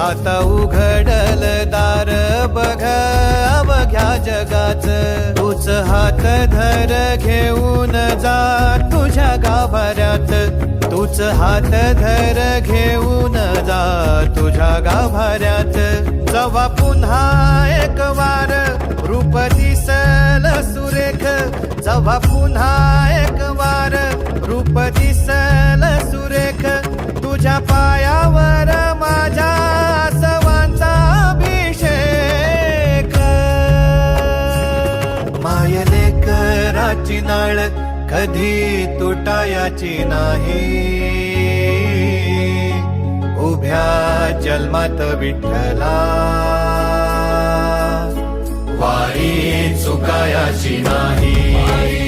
आता उघडल दार बघ अवघ्या जगाच. तूच हात धर घेऊन जा तुझ्या गाभाऱ्यात. तूच हात धर घेऊन जा तुझ्या गाभाऱ्यात. जवा पुन्हा एक वार रूप दिसल सुरेख. जवा पुन्हा एक वार रूप दिसल सुरेख. तुझ्या पायावर माझ्या सवांचा अभिषेक. मायले कराची नाळ कधी तुटायाची नाही. उभ्या जन्मात विठ्ठला. वारी चुकायाची नाही.